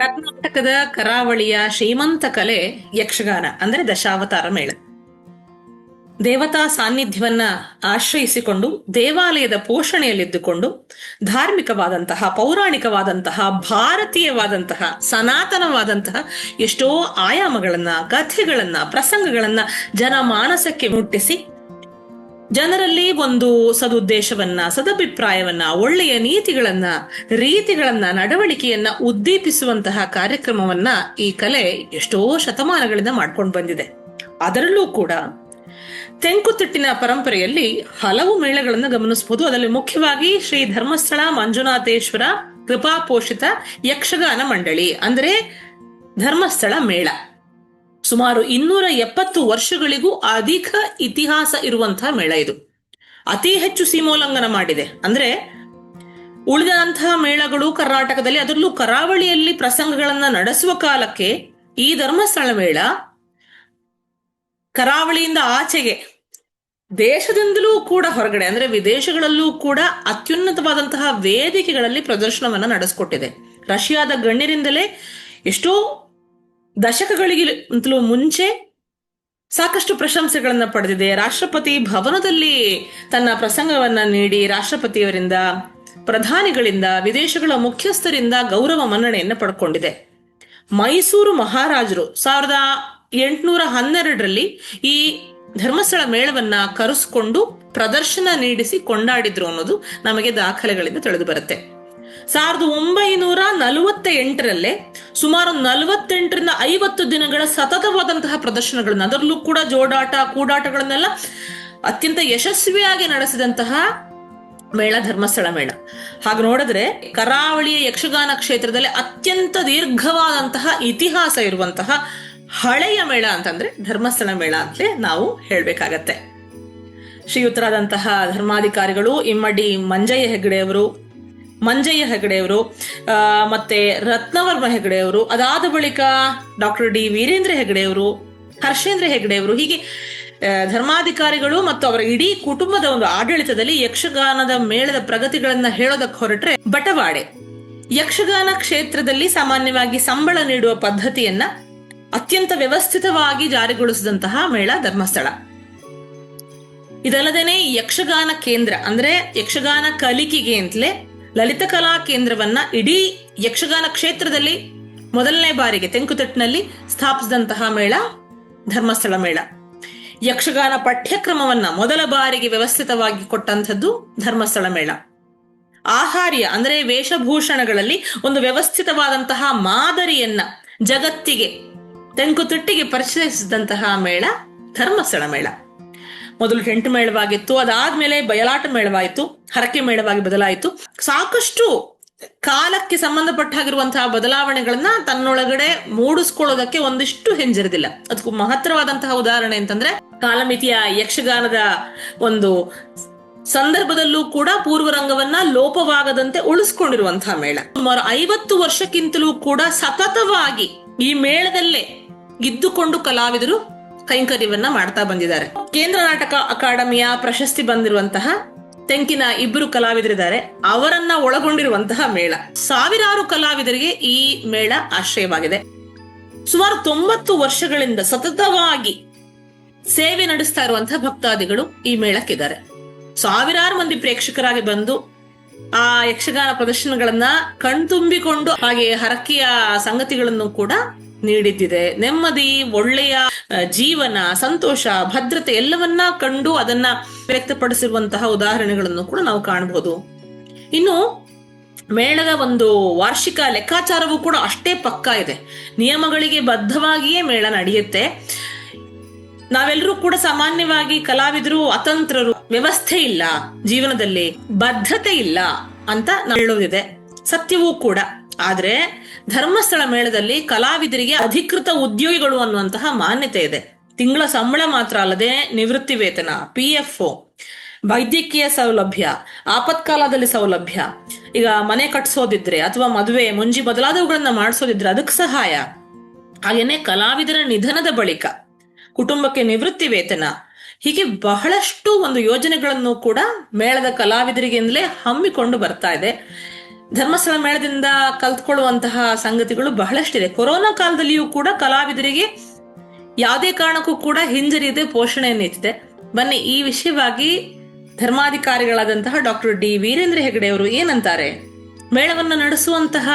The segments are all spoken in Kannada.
ಕರ್ನಾಟಕದ ಕರಾವಳಿಯ ಶ್ರೀಮಂತ ಕಲೆ ಯಕ್ಷಗಾನ, ಅಂದ್ರೆ ದಶಾವತಾರ ಮೇಳ. ದೇವತಾ ಸಾನ್ನಿಧ್ಯವನ್ನ ಆಶ್ರಯಿಸಿಕೊಂಡು, ದೇವಾಲಯದ ಪೋಷಣೆಯಲ್ಲಿದ್ದುಕೊಂಡು, ಧಾರ್ಮಿಕವಾದಂತಹ, ಪೌರಾಣಿಕವಾದಂತಹ, ಭಾರತೀಯವಾದಂತಹ, ಸನಾತನವಾದಂತಹ ಎಷ್ಟೋ ಆಯಾಮಗಳನ್ನ, ಕಥೆಗಳನ್ನ, ಪ್ರಸಂಗಗಳನ್ನ ಜನಮಾನಸಕ್ಕೆ ಮುಟ್ಟಿಸಿ ಜನರಲ್ಲಿ ಒಂದು ಸದುದ್ದೇಶವನ್ನ, ಸದಭಿಪ್ರಾಯವನ್ನ, ಒಳ್ಳೆಯ ನೀತಿಗಳನ್ನ, ರೀತಿಗಳನ್ನ, ನಡವಳಿಕೆಯನ್ನ ಉದ್ದೀಪಿಸುವಂತಹ ಕಾರ್ಯಕ್ರಮವನ್ನ ಈ ಕಲೆ ಎಷ್ಟೋ ಶತಮಾನಗಳಿಂದ ಮಾಡ್ಕೊಂಡು ಬಂದಿದೆ. ಅದರಲ್ಲೂ ಕೂಡ ತೆಂಕುತಿಟ್ಟಿನ ಪರಂಪರೆಯಲ್ಲಿ ಹಲವು ಮೇಳಗಳನ್ನು ಗಮನಿಸಬಹುದು ಅದರಲ್ಲಿ ಮುಖ್ಯವಾಗಿ ಶ್ರೀ ಧರ್ಮಸ್ಥಳ ಮಂಜುನಾಥೇಶ್ವರ ಕೃಪಾಪೋಷಿತ ಯಕ್ಷಗಾನ ಮಂಡಳಿ, ಅಂದರೆ ಧರ್ಮಸ್ಥಳ ಮೇಳ. ಸುಮಾರು ಇನ್ನೂರ ಎಪ್ಪತ್ತು ವರ್ಷಗಳಿಗೂ ಅಧಿಕ ಇತಿಹಾಸ ಇರುವಂತಹ ಮೇಳ ಇದು. ಅತಿ ಹೆಚ್ಚು ಸೀಮೋಲ್ಲಂಘನ ಮಾಡಿದೆ. ಅಂದ್ರೆ ಉಳಿದಂತಹ ಮೇಳಗಳು ಕರ್ನಾಟಕದಲ್ಲಿ, ಅದರಲ್ಲೂ ಕರಾವಳಿಯಲ್ಲಿ ಪ್ರಸಂಗಗಳನ್ನ ನಡೆಸುವ ಕಾಲಕ್ಕೆ ಈ ಧರ್ಮಸ್ಥಳ ಮೇಳ ಕರಾವಳಿಯಿಂದ ಆಚೆಗೆ ದೇಶದಿಂದಲೂ ಕೂಡ ಹೊರಗಡೆ, ಅಂದ್ರೆ ವಿದೇಶಗಳಲ್ಲೂ ಕೂಡ ಅತ್ಯುನ್ನತವಾದಂತಹ ವೇದಿಕೆಗಳಲ್ಲಿ ಪ್ರದರ್ಶನವನ್ನ ನಡೆಸಿಕೊಟ್ಟಿದೆ. ರಷ್ಯಾದ ಗಣ್ಯರಿಂದಲೇ ಎಷ್ಟೋ ದಶಕಗಳಿಗಿಂತಲೂ ಮುಂಚೆ ಸಾಕಷ್ಟು ಪ್ರಶಂಸೆಗಳನ್ನು ಪಡೆದಿದೆ. ರಾಷ್ಟ್ರಪತಿ ಭವನದಲ್ಲಿ ತನ್ನ ಪ್ರಸಂಗವನ್ನ ನೀಡಿ ರಾಷ್ಟ್ರಪತಿಯವರಿಂದ, ಪ್ರಧಾನಿಗಳಿಂದ, ವಿದೇಶಗಳ ಮುಖ್ಯಸ್ಥರಿಂದ ಗೌರವ ಮನ್ನಣೆಯನ್ನು ಪಡ್ಕೊಂಡಿದೆ. ಮೈಸೂರು ಮಹಾರಾಜರು ಸಾವಿರದ ಎಂಟುನೂರ ಹನ್ನೆರಡರಲ್ಲಿ ಈ ಧರ್ಮಸ್ಥಳ ಮೇಳವನ್ನ ಕರೆಸಿಕೊಂಡು ಪ್ರದರ್ಶನ ನೀಡಿಸಿ ಕೊಂಡಾಡಿದ್ರು ಅನ್ನೋದು ನಮಗೆ ದಾಖಲೆಗಳಿಂದ ತಿಳಿದು ಬರುತ್ತೆ. ಸಾವಿರದ ಒಂಬೈನೂರ ನಲವತ್ತ ಎಂಟರಲ್ಲೇ ಸುಮಾರು ನಲವತ್ತೆಂಟರಿಂದ ಐವತ್ತು ದಿನಗಳ ಸತತವಾದಂತಹ ಪ್ರದರ್ಶನಗಳನ್ನ ಅದರಲ್ಲೂ ಕೂಡ ಜೋಡಾಟ, ಕೂಡಾಟಗಳನ್ನೆಲ್ಲ ಅತ್ಯಂತ ಯಶಸ್ವಿಯಾಗಿ ನಡೆಸಿದಂತಹ ಮೇಳ ಧರ್ಮಸ್ಥಳ ಮೇಳ. ಹಾಗೆ ನೋಡಿದ್ರೆ ಕರಾವಳಿಯ ಯಕ್ಷಗಾನ ಕ್ಷೇತ್ರದಲ್ಲಿ ಅತ್ಯಂತ ದೀರ್ಘವಾದಂತಹ ಇತಿಹಾಸ ಇರುವಂತಹ ಹಳೆಯ ಮೇಳ ಅಂತಂದ್ರೆ ಧರ್ಮಸ್ಥಳ ಮೇಳ ಅಂತಲೇ ನಾವು ಹೇಳ್ಬೇಕಾಗತ್ತೆ. ಶ್ರೀಯುತರಾದಂತಹ ಧರ್ಮಾಧಿಕಾರಿಗಳು ಇಮ್ಮಡಿ ಮಂಜಯ್ಯ ಹೆಗಡೆಯವರು ಮಂಜಯ್ಯ ಹೆಗಡೆಯವರು ಮತ್ತೆ ರತ್ನವರ್ಮ ಹೆಗಡೆಯವರು, ಅದಾದ ಬಳಿಕ ಡಾಕ್ಟರ್ ಡಿ ವೀರೇಂದ್ರ ಹೆಗಡೆಯವರು, ಹರ್ಷೇಂದ್ರ ಹೆಗಡೆಯವರು, ಹೀಗೆ ಧರ್ಮಾಧಿಕಾರಿಗಳು ಮತ್ತು ಅವರ ಇಡೀ ಕುಟುಂಬದ ಒಂದು ಆಡಳಿತದಲ್ಲಿ ಯಕ್ಷಗಾನದ ಮೇಳದ ಪ್ರಗತಿಗಳನ್ನ ಹೇಳೋದಕ್ಕೆ ಹೊರಟ್ರೆ ಬಟವಾಡೆ. ಯಕ್ಷಗಾನ ಕ್ಷೇತ್ರದಲ್ಲಿ ಸಾಮಾನ್ಯವಾಗಿ ಸಂಬಳ ನೀಡುವ ಪದ್ಧತಿಯನ್ನ ಅತ್ಯಂತ ವ್ಯವಸ್ಥಿತವಾಗಿ ಜಾರಿಗೊಳಿಸಿದಂತಹ ಮೇಳ ಧರ್ಮಸ್ಥಳ. ಇದಲ್ಲದೇನೆ ಯಕ್ಷಗಾನ ಕೇಂದ್ರ, ಅಂದ್ರೆ ಯಕ್ಷಗಾನ ಕಲಿಕೆಗೆ ಅಂತಲೇ ಲಲಿತ ಕಲಾ ಕೇಂದ್ರವನ್ನ ಇಡೀ ಯಕ್ಷಗಾನ ಕ್ಷೇತ್ರದಲ್ಲಿ ಮೊದಲನೇ ಬಾರಿಗೆ ತೆಂಕುತಿಟ್ಟಿನಲ್ಲಿ ಸ್ಥಾಪಿಸಿದಂತಹ ಮೇಳ, ಧರ್ಮಸ್ಥಳ ಮೇಳ. ಯಕ್ಷಗಾನ ಪಠ್ಯಕ್ರಮವನ್ನ ಮೊದಲ ಬಾರಿಗೆ ವ್ಯವಸ್ಥಿತವಾಗಿ ಕೊಟ್ಟಂಥದ್ದು ಧರ್ಮಸ್ಥಳ ಮೇಳ. ಆಹಾರ್ಯ, ಅಂದರೆ ವೇಷಭೂಷಣಗಳಲ್ಲಿ ಒಂದು ವ್ಯವಸ್ಥಿತವಾದಂತಹ ಮಾದರಿಯನ್ನ ಜಗತ್ತಿಗೆ, ತೆಂಕುತಿಟ್ಟಿಗೆ ಪರಿಚಯಿಸಿದಂತಹ ಮೇಳ ಧರ್ಮಸ್ಥಳ ಮೇಳ. ಮೊದಲು ಟೆಂಟ್ ಮೇಳವಾಗಿತ್ತು, ಅದಾದ್ಮೇಲೆ ಬಯಲಾಟ ಮೇಳವಾಯಿತು, ಹರಕೆ ಮೇಳವಾಗಿ ಬದಲಾಯಿತು. ಸಾಕಷ್ಟು ಕಾಲಕ್ಕೆ ಸಂಬಂಧಪಟ್ಟ ಹಾಗಿರುವಂತಹ ಬದಲಾವಣೆಗಳನ್ನ ತನ್ನೊಳಗಡೆ ಮೂಡಿಸ್ಕೊಳ್ಳೋದಕ್ಕೆ ಒಂದಿಷ್ಟು ಹಿಂಜರಿದಿಲ್ಲ. ಅದಕ್ಕೂ ಮಹತ್ತರವಾದಂತಹ ಉದಾಹರಣೆ ಅಂತಂದ್ರೆ ಕಾಲಮಿತಿಯ ಯಕ್ಷಗಾನದ ಒಂದು ಸಂದರ್ಭದಲ್ಲೂ ಕೂಡ ಪೂರ್ವರಂಗವನ್ನ ಲೋಪವಾಗದಂತೆ ಉಳಿಸ್ಕೊಂಡಿರುವಂತಹ ಮೇಳ. ಸುಮಾರು ಐವತ್ತು ವರ್ಷಕ್ಕಿಂತಲೂ ಕೂಡ ಸತತವಾಗಿ ಈ ಮೇಳದಲ್ಲೇ ಗಿದ್ದುಕೊಂಡು ಕಲಾವಿದರು ಕೈಂಕರ್ಯವನ್ನ ಮಾಡ್ತಾ ಬಂದಿದ್ದಾರೆ. ಕೇಂದ್ರ ನಾಟಕ ಅಕಾಡೆಮಿಯ ಪ್ರಶಸ್ತಿ ಬಂದಿರುವಂತಹ ತೆಂಕಿನ ಇಬ್ಬರು ಕಲಾವಿದರಿದ್ದಾರೆ. ಅವರನ್ನ ಒಳಗೊಂಡಿರುವಂತಹ ಮೇಳ. ಸಾವಿರಾರು ಕಲಾವಿದರಿಗೆ ಈ ಮೇಳ ಆಶ್ರಯವಾಗಿದೆ. ಸುಮಾರು ತೊಂಬತ್ತು ವರ್ಷಗಳಿಂದ ಸತತವಾಗಿ ಸೇವೆ ನಡೆಸ್ತಾ ಇರುವಂತಹ ಭಕ್ತಾದಿಗಳು ಈ ಮೇಳಕ್ಕಿದ್ದಾರೆ. ಸಾವಿರಾರು ಮಂದಿ ಪ್ರೇಕ್ಷಕರಾಗಿ ಬಂದು ಆ ಯಕ್ಷಗಾನ ಪ್ರದರ್ಶನಗಳನ್ನ ಕಣ್ತುಂಬಿಕೊಂಡು ಹಾಗೆ ಹರಕೆಯ ಸಂಗತಿಗಳನ್ನು ಕೂಡ ನೀಡಿದ್ದಿದೆ. ನೆಮ್ಮದಿ, ಒಳ್ಳೆಯ ಜೀವನ, ಸಂತೋಷ, ಭದ್ರತೆ ಎಲ್ಲವನ್ನ ಕಂಡು ಅದನ್ನ ವ್ಯಕ್ತಪಡಿಸಿರುವಂತಹ ಉದಾಹರಣೆಗಳನ್ನು ಕೂಡ ನಾವು ಕಾಣಬಹುದು. ಇನ್ನು ಮೇಳದ ಒಂದು ವಾರ್ಷಿಕ ಲೆಕ್ಕಾಚಾರವೂ ಕೂಡ ಅಷ್ಟೇ ಪಕ್ಕಾ ಇದೆ. ನಿಯಮಗಳಿಗೆ ಬದ್ಧವಾಗಿಯೇ ಮೇಳ ನಡೆಯುತ್ತೆ. ನಾವೆಲ್ಲರೂ ಕೂಡ ಸಾಮಾನ್ಯವಾಗಿ ಕಲಾವಿದರು, ಅತಂತ್ರರು, ವ್ಯವಸ್ಥೆ ಇಲ್ಲ, ಜೀವನದಲ್ಲಿ ಬದ್ಧತೆ ಇಲ್ಲ ಅಂತ ಹೇಳೋದಿದೆ. ಸತ್ಯವೂ ಕೂಡ. ಆದ್ರೆ ಧರ್ಮಸ್ಥಳ ಮೇಳದಲ್ಲಿ ಕಲಾವಿದರಿಗೆ ಅಧಿಕೃತ ಉದ್ಯೋಗಿಗಳು ಅನ್ನುವಂತಹ ಮಾನ್ಯತೆ ಇದೆ. ತಿಂಗಳ ಸಂಬಳ ಮಾತ್ರ ಅಲ್ಲದೆ ನಿವೃತ್ತಿ ವೇತನ ಪಿ ಎಫ್ ವೈದ್ಯಕೀಯ ಸೌಲಭ್ಯ, ಆಪತ್ಕಾಲದಲ್ಲಿ ಸೌಲಭ್ಯ, ಈಗ ಮನೆ ಕಟ್ಸೋದಿದ್ರೆ ಅಥವಾ ಮದುವೆ, ಮುಂಜಿ ಬದಲಾದವುಗಳನ್ನ ಮಾಡಿಸೋದಿದ್ರೆ ಅದಕ್ಕೆ ಸಹಾಯ. ಹಾಗೇನೆ ಕಲಾವಿದರ ನಿಧನದ ಬಳಿಕ ಕುಟುಂಬಕ್ಕೆ ನಿವೃತ್ತಿ ವೇತನ, ಹೀಗೆ ಬಹಳಷ್ಟು ಒಂದು ಯೋಜನೆಗಳನ್ನು ಕೂಡ ಮೇಳದ ಕಲಾವಿದರಿಗೆಂದಲೇ ಹಮ್ಮಿಕೊಂಡು ಬರ್ತಾ ಇದೆ. ಧರ್ಮಸ್ಥಳ ಮೇಳದಿಂದ ಕಲ್ತ್ಕೊಳ್ಳುವಂತಹ ಸಂಗತಿಗಳು ಬಹಳಷ್ಟಿದೆ. ಕೊರೋನಾ ಕಾಲದಲ್ಲಿಯೂ ಕೂಡ ಕಲಾವಿದರಿಗೆ ಯಾವುದೇ ಕಾರಣಕ್ಕೂ ಕೂಡ ಹಿಂಜರಿಯದೆ ಪೋಷಣೆ ಇತ್ತಿದೆ ಬನ್ನಿ, ಈ ವಿಷಯವಾಗಿ ಧರ್ಮಾಧಿಕಾರಿಗಳಾದಂತಹ ಡಾಕ್ಟರ್ ಡಿ ವೀರೇಂದ್ರ ಹೆಗಡೆ ಅವರು ಏನಂತಾರೆ? ಮೇಳವನ್ನು ನಡೆಸುವಂತಹ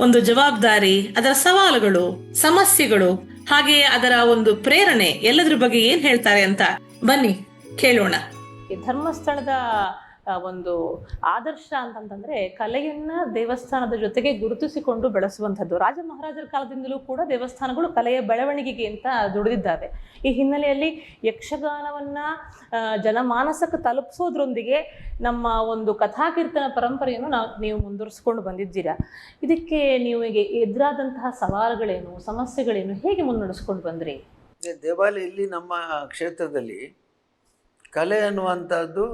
ಒಂದು ಜವಾಬ್ದಾರಿ, ಅದರ ಸವಾಲುಗಳು, ಸಮಸ್ಯೆಗಳು, ಹಾಗೆ ಅದರ ಒಂದು ಪ್ರೇರಣೆ ಎಲ್ಲದ್ರ ಬಗ್ಗೆ ಏನ್ ಹೇಳ್ತಾರೆ ಅಂತ ಬನ್ನಿ ಕೇಳೋಣ. ಧರ್ಮಸ್ಥಳದ ಒಂದು ಆದರ್ಶ ಅಂತಂತಂದ್ರೆ ಕಲೆಯನ್ನ ದೇವಸ್ಥಾನದ ಜೊತೆಗೆ ಗುರುತಿಸಿಕೊಂಡು ಬೆಳೆಸುವಂಥದ್ದು. ರಾಜ ಮಹಾರಾಜರ ಕಾಲದಿಂದಲೂ ಕೂಡ ದೇವಸ್ಥಾನಗಳು ಕಲೆಯ ಬೆಳವಣಿಗೆಗೆ ಅಂತ ದುಡಿದಿದ್ದಾವೆ ಈ ಹಿನ್ನೆಲೆಯಲ್ಲಿ ಯಕ್ಷಗಾನವನ್ನ ಜನಮಾನಸಕ್ಕೆ ತಲುಪಿಸೋದ್ರೊಂದಿಗೆ ನಮ್ಮ ಒಂದು ಕಥಾಕೀರ್ತನ ಪರಂಪರೆಯನ್ನು ನಾವು ನೀವು ಮುಂದುವರಿಸ್ಕೊಂಡು ಬಂದಿದ್ದೀರಾ. ಇದಕ್ಕೆ ನೀವು ಎದುರಾದಂತಹ ಸವಾಲುಗಳೇನು, ಸಮಸ್ಯೆಗಳೇನು ಹೇಗೆ ಮುನ್ನಡೆಸ್ಕೊಂಡು ಬಂದ್ರಿ? ದೇವಾಲಯ ಇಲ್ಲಿ ನಮ್ಮ ಕ್ಷೇತ್ರದಲ್ಲಿ ಕಲೆ ಅನ್ನುವಂಥದ್ದು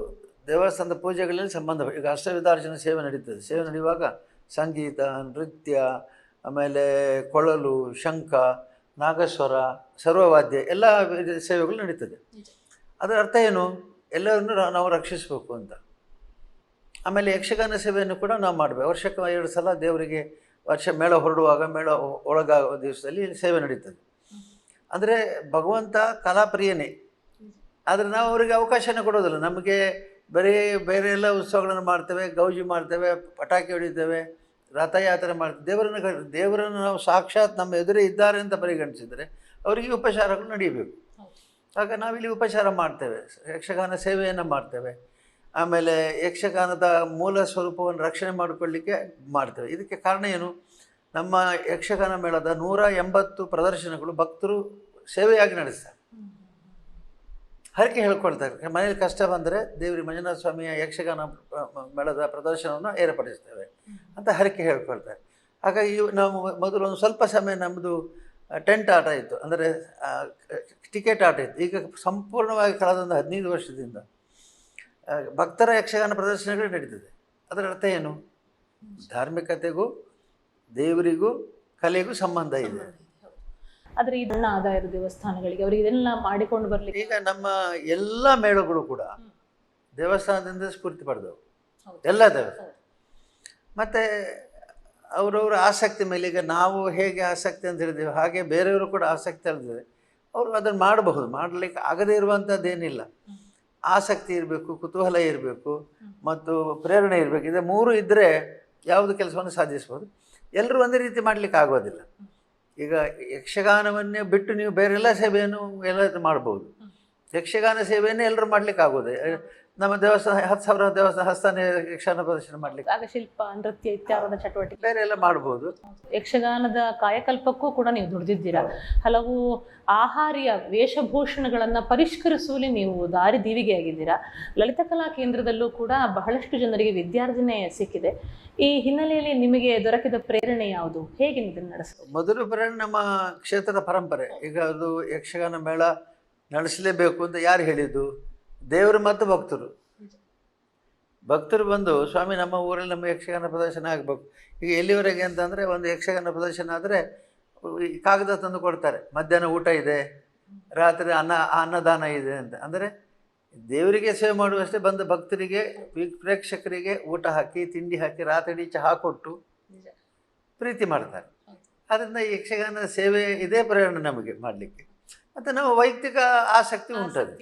ದೇವಸ್ಥಾನದ ಪೂಜೆಗಳಲ್ಲಿ ಸಂಬಂಧ ಈಗ ಅಷ್ಟವಿಧಾರ್ಜನ ಸೇವೆ ನಡೀತದೆ. ಸೇವೆ ನಡೆಯುವಾಗ ಸಂಗೀತ ನೃತ್ಯ ಆಮೇಲೆ ಕೊಳಲು ಶಂಖ ನಾಗಸ್ವರ ಸರ್ವವಾದ್ಯ ಎಲ್ಲ ಸೇವೆಗಳು ನಡೀತದೆ. ಅದರ ಅರ್ಥ ಏನು? ಎಲ್ಲರನ್ನು ನಾವು ರಕ್ಷಿಸಬೇಕು ಅಂತ. ಆಮೇಲೆ ಯಕ್ಷಗಾನ ಸೇವೆಯನ್ನು ಕೂಡ ನಾವು ಮಾಡಬೇಕು. ವರ್ಷಕ್ಕೆ ಎರಡು ಸಲ ದೇವರಿಗೆ ವರ್ಷ ಮೇಳ ಹೊರಡುವಾಗ ಮೇಳ ಒಳಗಾಗುವ ದಿವಸದಲ್ಲಿ ಸೇವೆ ನಡೀತದೆ. ಅಂದರೆ ಭಗವಂತ ಕಲಾಪ್ರಿಯನೇ. ಆದರೆ ನಾವು ಅವರಿಗೆ ಅವಕಾಶನ ಕೊಡೋದಿಲ್ಲ. ನಮಗೆ ಬರೀ ಬೇರೆ ಎಲ್ಲ ಉತ್ಸವಗಳನ್ನು ಮಾಡ್ತೇವೆ, ಗೌಜಿ ಮಾಡ್ತೇವೆ, ಪಟಾಕಿ ಹೊಡಿತೇವೆ, ರಥಯಾತ್ರೆ ಮಾಡ್ತೇವೆ. ದೇವರನ್ನು ದೇವರನ್ನು ನಾವು ಸಾಕ್ಷಾತ್ ನಮ್ಮ ಎದುರೇ ಇದ್ದಾರೆ ಅಂತ ಪರಿಗಣಿಸಿದರೆ ಅವರಿಗೆ ಉಪಚಾರಗಳು ನಡೀಬೇಕು ಆಗ ನಾವಿಲ್ಲಿ ಉಪಚಾರ ಮಾಡ್ತೇವೆ. ಯಕ್ಷಗಾನ ಸೇವೆಯನ್ನು ಮಾಡ್ತೇವೆ. ಆಮೇಲೆ ಯಕ್ಷಗಾನದ ಮೂಲ ಸ್ವರೂಪವನ್ನು ರಕ್ಷಣೆ ಮಾಡಿಕೊಳ್ಳಿಕ್ಕೆ ಮಾಡ್ತೇವೆ. ಇದಕ್ಕೆ ಕಾರಣ ಏನು? ನಮ್ಮ ಯಕ್ಷಗಾನ ಮೇಳದ ನೂರ ಎಂಬತ್ತು ಪ್ರದರ್ಶನಗಳು ಭಕ್ತರು ಸೇವೆಯಾಗಿ ನಡೆಸ್ತಾರೆ. ಹರಕೆ ಹೇಳ್ಕೊಳ್ತಾರೆ. ಮನೇಲಿ ಕಷ್ಟ ಬಂದರೆ ದೇವ್ರಿ ಮಂಜುನಾಥ ಸ್ವಾಮಿಯ ಯಕ್ಷಗಾನ ಮೇಳದ ಪ್ರದರ್ಶನವನ್ನು ಏರ್ಪಡಿಸ್ತೇವೆ ಅಂತ ಹರಕೆ ಹೇಳ್ಕೊಳ್ತಾರೆ. ಹಾಗಾಗಿ ನಾವು ಮೊದಲು ಒಂದು ಸ್ವಲ್ಪ ಸಮಯ ನಮ್ಮದು ಟೆಂಟ್ ಆಟ ಇತ್ತು. ಅಂದರೆ ಟಿಕೆಟ್ ಆಟ ಇತ್ತು. ಈಗ ಸಂಪೂರ್ಣವಾಗಿ ಕಳೆದ ಒಂದು ಹದಿನೈದು ವರ್ಷದಿಂದ ಭಕ್ತರ ಯಕ್ಷಗಾನ ಪ್ರದರ್ಶನಗಳು ನಡೀತದೆ. ಅದರ ಅರ್ಥ ಏನು? ಧಾರ್ಮಿಕತೆಗೂ, ದೇವರಿಗೂ, ಕಲೆಗೂ ಸಂಬಂಧ ಇದೆ. ಆದ್ರೆ ಇದನ್ನ ಆದಾಯ ದೇವಸ್ಥಾನಗಳಿಗೆ ಅವ್ರಿಗೆ ಇದೆಲ್ಲ ಮಾಡಿಕೊಂಡು ಬರ್ಲಿಕ್ಕೆ ಈಗ ನಮ್ಮ ಎಲ್ಲ ಮೇಳಗಳು ಕೂಡ ದೇವಸ್ಥಾನದಿಂದ ಸ್ಫೂರ್ತಿ ಪಡೆದವು. ಎಲ್ಲ ದೇವಸ್ಥಾನ. ಮತ್ತು ಅವರವರ ಆಸಕ್ತಿ ಮೇಲೆ ಈಗ ನಾವು ಹೇಗೆ ಆಸಕ್ತಿ ಅಂತ ಹೇಳಿದ್ದೇವೆ ಹಾಗೆ ಬೇರೆಯವರು ಕೂಡ ಆಸಕ್ತಿ ಹೇಳಿದ್ರೆ ಅವರು ಅದನ್ನು ಮಾಡಬಹುದು ಮಾಡಲಿಕ್ಕೆ ಆಗದೇ ಇರುವಂಥದ್ದೇನಿಲ್ಲ ಆಸಕ್ತಿ ಇರಬೇಕು ಕುತೂಹಲ ಇರಬೇಕು ಮತ್ತು ಪ್ರೇರಣೆ ಇರಬೇಕು. ಇದು ಮೂರು ಇದ್ದರೆ ಯಾವುದು ಕೆಲಸವನ್ನು ಸಾಧಿಸ್ಬೋದು. ಎಲ್ಲರೂ ಒಂದೇ ರೀತಿ ಮಾಡಲಿಕ್ಕೆ ಆಗೋದಿಲ್ಲ. ಈಗ ಯಕ್ಷಗಾನವನ್ನೇ ಬಿಟ್ಟು ನೀವು ಬೇರೆಲ್ಲ ಸೇವೆಯನ್ನು ಎಲ್ಲ ಮಾಡ್ಬೋದು. ಯಕ್ಷಗಾನ ಸೇವೆಯನ್ನೇ ಎಲ್ಲರೂ ಮಾಡ್ಲಿಕ್ಕೆ ಆಗೋದು ನಮ್ಮ ದೇವಸ್ಥಾನ ಹತ್ತು ಸಾವಿರ ದೇವಸ್ಥಾನ ಹಸ್ತಾನೆ ಯಕ್ಷಗಾನ ಪ್ರದರ್ಶನ ಮಾಡ್ಲಿಕ್ಕೆ. ಆಗ ಶಿಲ್ಪ ನೃತ್ಯ ಇತ್ಯಾದ ಚಟುವಟಿಕೆ. ಬೇರೆ ಎಲ್ಲ ಮಾಡ್ಬೋದು. ಯಕ್ಷಗಾನದ ಕಾಯಕಲ್ಪಕ್ಕೂ ಕೂಡ ನೀವು ದುಡಿದಿದ್ದೀರಾ? ಹಲವು ಆಹಾರಿಯ ವೇಷಭೂಷಣಗಳನ್ನು ಪರಿಷ್ಕರಿಸುವಲ್ಲಿ ನೀವು ದಾರಿ ದೀವಿಗೆ ಆಗಿದ್ದೀರಾ ಲಲಿತ ಕಲಾ ಕೇಂದ್ರದಲ್ಲೂ ಕೂಡ ಬಹಳಷ್ಟು ಜನರಿಗೆ ವಿದ್ಯಾರ್ಜನೆ ಸಿಕ್ಕಿದೆ. ಈ ಹಿನ್ನೆಲೆಯಲ್ಲಿ ನಿಮಗೆ ದೊರಕಿದ ಪ್ರೇರಣೆ ಯಾವುದು? ಹೇಗೆ ಇದನ್ನು ನಡೆಸೋದು ಮೊದಲು ಪ್ರೇರಣೆ ನಮ್ಮ ಕ್ಷೇತ್ರದ ಪರಂಪರೆ. ಈಗ ಅದು ಯಕ್ಷಗಾನ ಮೇಳ ನಡೆಸಲೇಬೇಕು ಅಂತ ಯಾರು ಹೇಳಿದ್ದು? ದೇವರು ಮತ್ತು ಭಕ್ತರು. ಭಕ್ತರು ಬಂದು ಸ್ವಾಮಿ ನಮ್ಮ ಊರಲ್ಲಿ ನಮ್ಮ ಯಕ್ಷಗಾನ ಪ್ರದರ್ಶನ ಆಗಬೇಕು. ಈಗ ಎಲ್ಲಿವರೆಗೆ ಅಂತಂದರೆ ಒಂದು ಯಕ್ಷಗಾನ ಪ್ರದರ್ಶನ ಆದರೆ ಈ ಕಾಗದ ತಂದು ಕೊಡ್ತಾರೆ. ಮಧ್ಯಾಹ್ನ ಊಟ ಇದೆ ರಾತ್ರಿ ಅನ್ನ ಅನ್ನದಾನ ಇದೆ ಅಂತ. ಅಂದರೆ ದೇವರಿಗೆ ಸೇವೆ ಮಾಡುವಷ್ಟೇ ಬಂದ ಭಕ್ತರಿಗೆ ಪ್ರೇಕ್ಷಕರಿಗೆ ಊಟ ಹಾಕಿ ತಿಂಡಿ ಹಾಕಿ ರಾತ್ರಿ ಚಹಾ ಕೊಟ್ಟು ಪ್ರೀತಿ ಮಾಡ್ತಾರೆ. ಆದ್ದರಿಂದ ಈ ಯಕ್ಷಗಾನ ಸೇವೆ ಇದೇ ಪ್ರೇರಣೆ ನಮಗೆ ಮಾಡಲಿಕ್ಕೆ. ಮತ್ತು ನಾವು ವೈಯಕ್ತಿಕ ಆಸಕ್ತಿ ಉಂಟದು.